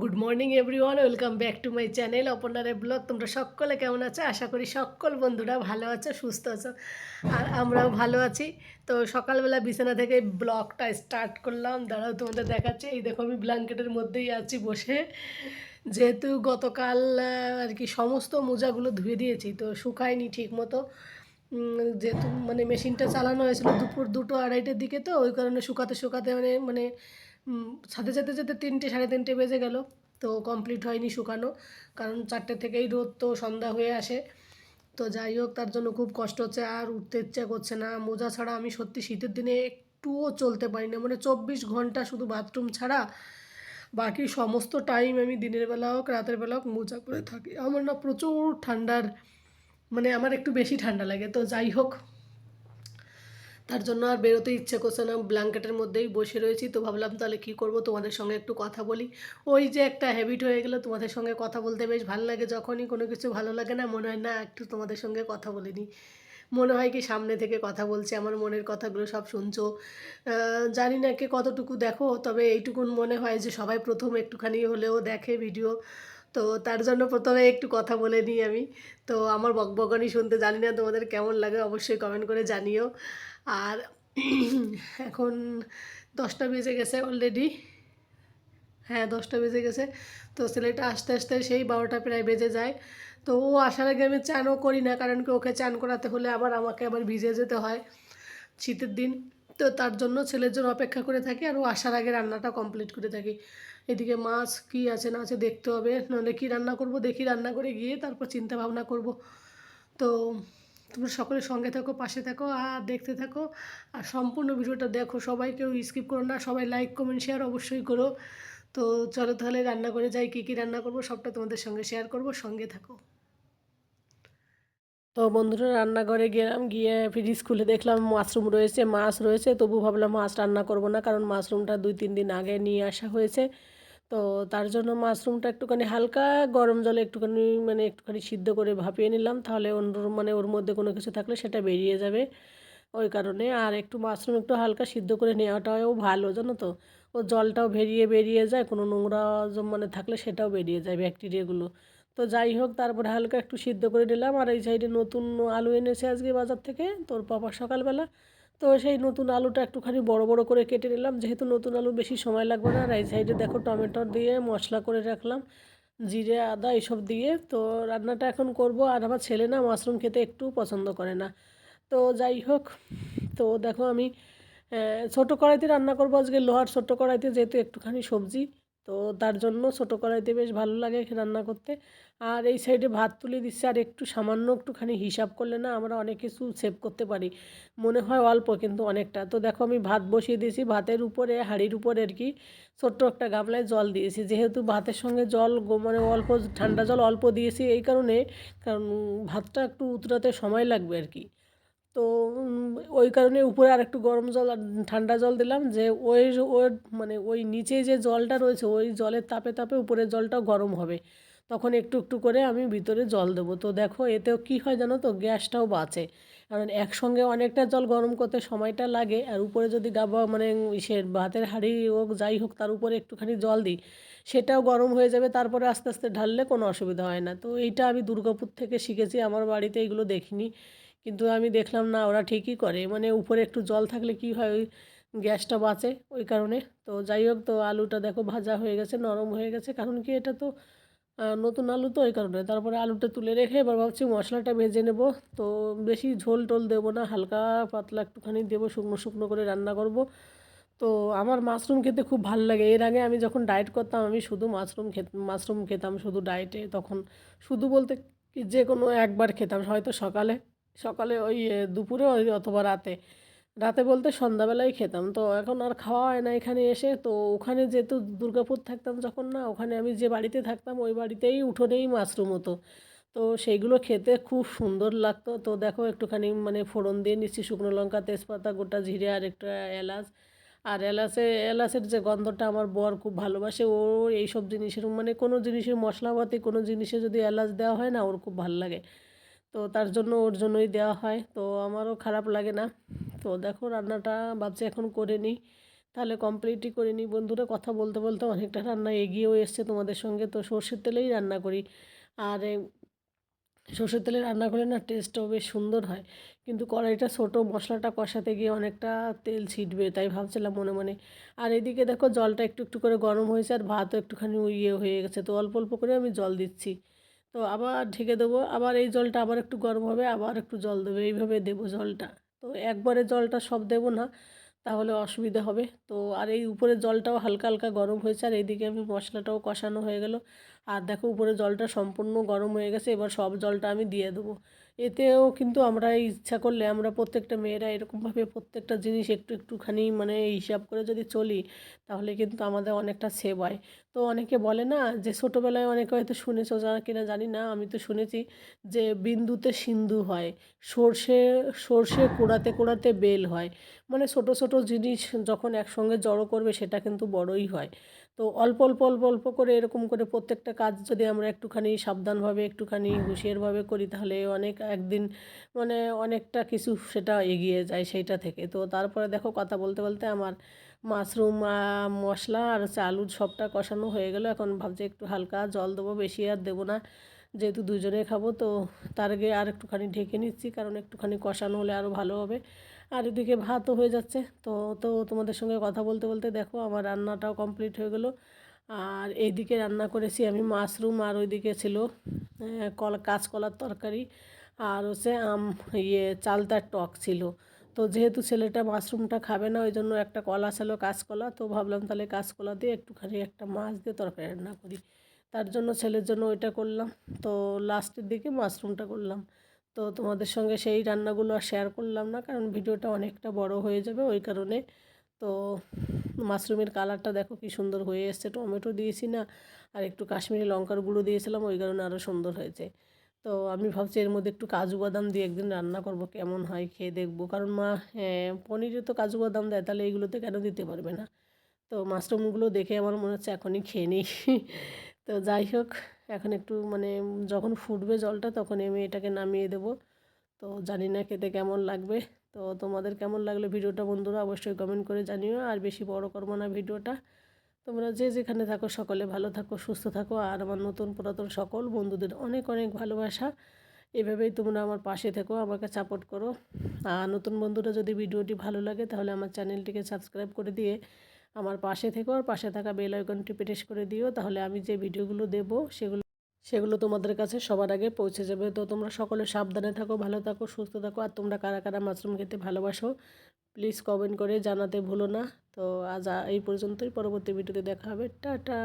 Good morning everyone welcome back to my channel অপর্ণারে blog তোমরা সকলে কেমন আছো? আশা করি সকল বন্ধুরা ভালো আছো, সুস্থ আছো, আর আমরাও ভালো আছি। তো সকালবেলা বিছানা থেকে ব্লগটা স্টার্ট করলাম। দাঁড়াও, তোমাদের দেখাচ্ছে। এই দেখো, আমি ব্ল্যাঙ্কেটের মধ্যেই আছি বসে। যেহেতু গতকাল আর কি সমস্ত মোজাগুলো ধুয়ে দিয়েছি, তো শুকায়নি ঠিক মতো যেহেতু মানে মেশিনটা চালানো হয়েছিল দুপুর দুটো আড়াইটের দিকে, তো ওই কারণে শুকাতে শুকাতে মানে মানে সাথে সাথে যেতে তিনটে সাড়ে তিনটে বেজে গেল, তো কমপ্লিট হয়নি শুকানো, কারণ চারটে থেকেই রোদ তো সন্ধ্যা হয়ে আসে। তো যাই হোক, তার জন্য খুব কষ্ট হচ্ছে, আর উঠতে ইচ্ছা করছে না। মোজা ছাড়া আমি সত্যি শীতের দিনে একটুও চলতে পারি না মানে চব্বিশ ঘণ্টা শুধু বাথরুম ছাড়া বাকি সমস্ত টাইম আমি দিনের বেলা হোক, রাতের বেলা হোক, মোজা করে থাকি। আমার না প্রচুর ঠান্ডার মানে আমার একটু বেশি ঠান্ডা লাগে, তো যাই হোক। তার জন্য আর বেরোতে ইচ্ছে করছে না। ব্ল্যাঙ্কেটের মধ্যেই বসে রয়েছি। তো ভাবলাম তাহলে কী করব? তোমাদের সঙ্গে একটু কথা বলি। ওই যে একটা হ্যাবিট হয়ে গেলো তোমাদের সঙ্গে কথা বলতে। বেশ ভালো লাগে যখনই কোনো কিছু ভালো লাগে না, মনে হয় না একটু তোমাদের সঙ্গে কথা বলিনি মনে হয় কি সামনে থেকে কথা বলছে, আমার মনের কথাগুলো সব শুনছো। জানি না কে কতটুকু দেখো, তবে এইটুকুন মনে হয় যে সবাই প্রথম একটুখানি হলেও দেখে ভিডিও তো তার জন্য প্রথমে একটু কথা বলে নিই আমি। তো আমার বকবকানি শুনতে জানি না তোমাদের কেমন লাগে, অবশ্যই কমেন্ট করে জানিও। আর এখন দশটা বেজে গেছে অলরেডি হ্যাঁ দশটা বেজে গেছে। তো ছেলেটা আস্তে আস্তে সেই বারোটা প্রায় বেজে যায়। তো ও আসার আগে আমি চানও করি না, কারণ কি ওকে চান করাতে হলে আবার আমাকে আবার ভিজে যেতে হয় শীতের দিন। তো তার জন্য ছেলের জন্য অপেক্ষা করে থাকি আর ও আসার আগে রান্নাটা কমপ্লিট করে থাকি। এদিকে মাছ কী আছে না আছে দেখতে হবে। নাহলে কী রান্না করব? দেখি রান্না করে গিয়ে তারপর চিন্তা ভাবনা করব। তো তোমরা সকলের সঙ্গে থাকো, পাশে থাকো আর দেখতে থাকো। আর সম্পূর্ণ ভিডিওটা দেখো, সবাই কেউ স্কিপ করো না। সবাই লাইক কমেন্ট শেয়ার অবশ্যই করো। তো চলো তাহলে রান্না করে যাই, কী কী রান্না করব সবটা তোমাদের সঙ্গে শেয়ার করব, সঙ্গে থাকো। তো বন্ধুরা, রান্নাঘরে গেলাম, গিয়ে ফ্রিজ খুলে দেখলাম মাশরুম রয়েছে, মাছ রয়েছে। তবু ভাবলাম মাছ রান্না করব না, কারণ মাশরুমটা দুই, তিন দিন আগে নিয়ে আসা হয়েছে। তো তার জন্য মাশরুমটা একটুখানি হালকা, গরম জলে একটুখানি মানে একটুখানি সিদ্ধ করে ভাপিয়ে নিলাম। তাহলে অন্য মানে ওর মধ্যে কোনো কিছু থাকলে সেটা বেরিয়ে যাবে ওই কারণে। আর একটু মাশরুম একটু হালকা সিদ্ধ করে নেওয়াটাও ভালো, জানো তো? ও জলটাও বেরিয়ে বেরিয়ে যায়, কোনো নোংরা মানে থাকলে সেটাও বেরিয়ে যায় ব্যাকটেরিয়াগুলো। তো যাই হোক, তারপরে হালকা একটু সিদ্ধ করে নিলাম। আর এই সাইডে নতুন আলু এনেছে আজকে বাজার থেকে, তোর পাপা সকালবেলা। তো সেই নতুন আলুটা একটুখানি বড় বড় করে কেটে নিলাম। যেহেতু নতুন আলু বেশি সময় লাগবে না এই সাইডে দেখো টমেটো দিয়ে মশলা করে রাখলাম, জিরে, আদা এসব দিয়ে। তো রান্নাটা এখন করব, আর আমার ছেলে না মাশরুম খেতে একটু পছন্দ করে না। তো যাই হোক, তো দেখো আমি ছোটো কড়াইতে রান্না করব আজকে, লোহার ছোট্ট কড়াইতে যেহেতু একটুখানি সবজি। তো তার জন্য ছোটো কড়াইতে বেশ ভালো লাগে রান্না করতে। আর এই সাইডে ভাত তুলে দিচ্ছে, আর একটু সামান্য একটুখানি হিসাব করলে না আমরা অনেক কিছু সেভ করতে পারি। মনে হয় অল্প কিন্তু অনেকটা। তো দেখো আমি ভাত বসিয়ে দিয়েছি, ভাতের উপরে, হাঁড়ির উপরে আর কি ছোট্ট একটা গামলায় জল দিয়েছি। যেহেতু ভাতের সঙ্গে জল মানে অল্প, ঠান্ডা জল অল্প দিয়েছি এই কারণে, কারণ ভাতটা একটু উতরাতে সময় লাগবে আর কি। তো ওই কারণে উপরে আর একটু গরম জল আর ঠান্ডা জল দিলাম যে ওই ওর মানে ওই নিচে যে জলটা রয়েছে ওই জলের তাপে তাপে উপরের জলটাও গরম হবে। তখন একটু একটু করে আমি ভিতরে জল দেবো। তো দেখো এতেও কী হয় জানো তো? গ্যাসটাও বাঁচে। কারণ একসঙ্গে অনেকটা জল গরম করতে সময়টা লাগে আর উপরে যদি গাবা মানে ইসের ভাতের হাঁড়ি হোক, যাই হোক, তার উপরে একটুখানি জল দিই, সেটাও গরম হয়ে যাবে, তারপরে আস্তে আস্তে ঢাললে কোনো অসুবিধা হয় না। তো এইটা আমি দুর্গাপুর থেকে শিখেছি, আমার বাড়িতে এগুলো দেখিনি। কিন্তু আমি দেখলাম না, ওরা ঠিকই করে। মানে উপরে একটু জল থাকলে কি হয়, ওই গ্যাসটা বাঁচে ওই কারণে। তো যাই হোক, তো আলুটা দেখো ভাজা হয়ে গেছে, নরম হয়ে গেছে। কারণ কি, এটা তো নতুন আলু তো ওই কারণে। তারপরে আলুটা তুলে রেখে এবার ভাবছি মশলাটা ভেজে নেব। তো বেশি ঝোল টোল দেবো না, হালকা পাতলা একটুখানি দেবো, শুকনো শুকনো করে রান্না করব। তো আমার মাশরুম খেতে খুব ভালো লাগে। এর আগে আমি যখন ডায়েট করতাম, আমি শুধু মাশরুম খেত, মাশরুম খেতাম শুধু ডায়েটে। তখন শুধু বলতে যে কোনো একবার খেতাম। হয়তো সকালে সকালে ওই দুপুরে ওই অথবা রাতে। রাতে বলতে সন্ধ্যাবেলায় খেতাম। তো এখন আর খাওয়া হয় না এখানে এসে। তো ওখানে যেহেতু দুর্গাপুর থাকতাম যখন না, ওখানে আমি যে বাড়িতে থাকতাম, ওই বাড়িতেই উঠোনেই মাশরুম হতো। তো সেইগুলো খেতে খুব সুন্দর লাগতো। তো দেখো একটুখানি মানে ফোড়ন দিয়ে নিচ্ছি শুকনো লঙ্কা, তেজপাতা, গোটা জিরে আর একটা এলাচ। আর এলাচে, এলাচের যে গন্ধটা আমার বর খুব ভালোবাসে, ও এইসব জিনিসের মানে কোনো জিনিসের মশলাপাতি, কোনো জিনিসে যদি এলাচ দেওয়া হয় না, ওর খুব ভালো লাগে। তো তার জন্য ওর জন্যই দেওয়া হয়। তো আমারও খারাপ লাগে না। তো দেখো রান্নাটা ভাবছি এখন করে নিই তাহলে কমপ্লিটই করে নিই বন্ধুরা কথা বলতে বলতে অনেকটা রান্না এগিয়েও এসছে তোমাদের সঙ্গে। তো সর্ষের তেলেই রান্না করি। আর সর্ষের তেলে রান্না করলে না টেস্টটাও বেশ সুন্দর হয়। কিন্তু কড়াইটা ছোটো, মশলাটা কষাতে গিয়ে অনেকটা তেল ছিটবে, তাই ভাবছিলাম মনে মনে। আর এদিকে দেখো জলটা একটু একটু করে গরম হয়েছে আর ভাতও একটুখানি ইয়ে হয়ে গেছে। তো অল্প অল্প করে আমি জল দিচ্ছি। তো আবার ঢেকে দেবো, আবার এই জলটা আবার একটু গরম হবে, আবার একটু জল দেবো, এইভাবে দেবো জলটা। তো একবারে জলটা সব দেবো না, তাহলে অসুবিধা হবে। তো আর এই উপরে জলটাও হালকা হালকা গরম হয়েছে, আর এইদিকে আমি মশলাটাও কষানো হয়ে গেল। আর দেখো উপরে জলটা সম্পূর্ণ গরম হয়ে গেছে, এবার সব জলটা আমি দিয়ে দেবো। এতেও কিন্তু আমরা ইচ্ছা করলে আমরা প্রত্যেকটা মেয়েরা এরকমভাবে প্রত্যেকটা জিনিস একটু একটুখানি মানে হিসাব করে যদি চলি, তাহলে কিন্তু আমাদের অনেকটা সেভ হয়। তো অনেকে বলে না যে ছোটোবেলায় অনেকে হয়তো শুনেছো, যারা কিনা জানি না, আমি তো শুনেছি যে বিন্দুতে সিন্ধু হয়, সর্ষে সর্ষে কোড়াতে কোড়াতে বেল হয়। মানে ছোট ছোট জিনিস যখন একসঙ্গে জড়ো করবে, সেটা কিন্তু বড়ই হয়। তো অল্প অল্প অল্প অল্প করে এরকম করে প্রত্যেকটা কাজ যদি আমরা একটুখানি সাবধানভাবে একটুখানি হুঁশিয়ারভাবে করি তাহলে অনেক একদিন মানে অনেকটা কিছু সেটা এগিয়ে যায় সেইটা থেকে। তো তারপরে দেখো কথা বলতে বলতে আমার মাশরুম মশলা আর হচ্ছে আলুর সবটা কষানো হয়ে গেলো। এখন ভাবছি একটু হালকা জল দেবো বেশি আর দেবো না। যেহেতু দুজনে খাব তো তার আগে আর একটুখানি ঢেকে নিচ্ছি কারণ একটুখানি কষানো হলে আরও ভালো হবে। আর এদিকে ভাতও হয়ে যাচ্ছে। তো তো তোমাদের সঙ্গে কথা বলতে বলতে দেখো আমার রান্নাটাও কমপ্লিট হয়ে গেলো। আর এইদিকে রান্না করেছি আমি মাশরুম আর ওইদিকে ছিল কল, কাঁচকলার তরকারি আর হচ্ছে আম ইয়ে চালতার টক ছিল। তো যেহেতু ছেলেটা মাশরুমটা খাবে না ওই জন্য একটা কলা ছিল কাঁচকলা। তো ভাবলাম তাহলে কাঁচকলা দিয়ে একটুখানি একটা মাছ দিয়ে তরকারি রান্না করি। তার জন্য ছেলের জন্য ওইটা করলাম। তো লাস্টের দিকে মাশরুমটা করলাম। তো তোমাদের সঙ্গে সেই রান্নাগুলো আর শেয়ার করলাম না কারণ ভিডিওটা অনেকটা বড় হয়ে যাবে ওই কারণে। তো মাশরুমের কালারটা দেখো কি সুন্দর হয়ে এসছে টমেটো দিয়েছি না আর একটু কাশ্মীরি লঙ্কার গুঁড়ো দিয়েছিলাম ওই কারণে আরও সুন্দর হয়েছে। তো আমি ভাবছি এর মধ্যে একটু কাজু বাদাম দিয়ে একদিন রান্না করব কেমন হয় খেয়ে দেখব। কারণ মা হ্যাঁ, পনিরে তো কাজু বাদাম দেয় তাহলে এইগুলোতে কেন দিতে পারবে না? তো মাশরুমগুলো দেখে আমার মনে হচ্ছে এখনই খেয়ে নিই। তো যাই হোক এখন একটু মানে যখন ফুটবে জলটা তখন আমি এটাকে নামিয়ে দেবো। তো জানি না খেতে কেমন লাগবে। তো তোমাদের কেমন লাগল ভিডিওটা বন্ধুরা অবশ্যই কমেন্ট করে জানিও। আর বেশি বড় করব না ভিডিওটা। তোমরা যে যেখানে থাকো সকলে ভালো থাকো, সুস্থ থাকো। আর আমার নতুন পুরাতন সকল বন্ধুদের অনেক অনেক ভালোবাসা। এভাবেই তোমরা আমার পাশে থেকো, আমাকে সাপোর্ট করো। আর নতুন বন্ধুরা যদি ভিডিওটি ভালো লাগে তাহলে আমার চ্যানেলটিকে সাবস্ক্রাইব করে দিয়ে আমার পাশে থেকো আর পাশে থাকা বেল আইকনটি প্রেস করে দিও, তাহলে আমি যে ভিডিওগুলো দেব সেগুলো সেগুলো তোমাদের কাছে সবার আগে পৌঁছে যাবে। তো তোমরা সকলে সাবধানে থাকো, ভালো থাকো, সুস্থ থাকো, আর তোমরা কারা কারা মাশরুম খেতে ভালোবাসো প্লিজ কমেন্ট করে জানাতে ভুলো না। তো আজ এই পর্যন্তই, পরবর্তী ভিডিওতে দেখা হবে। টাটা!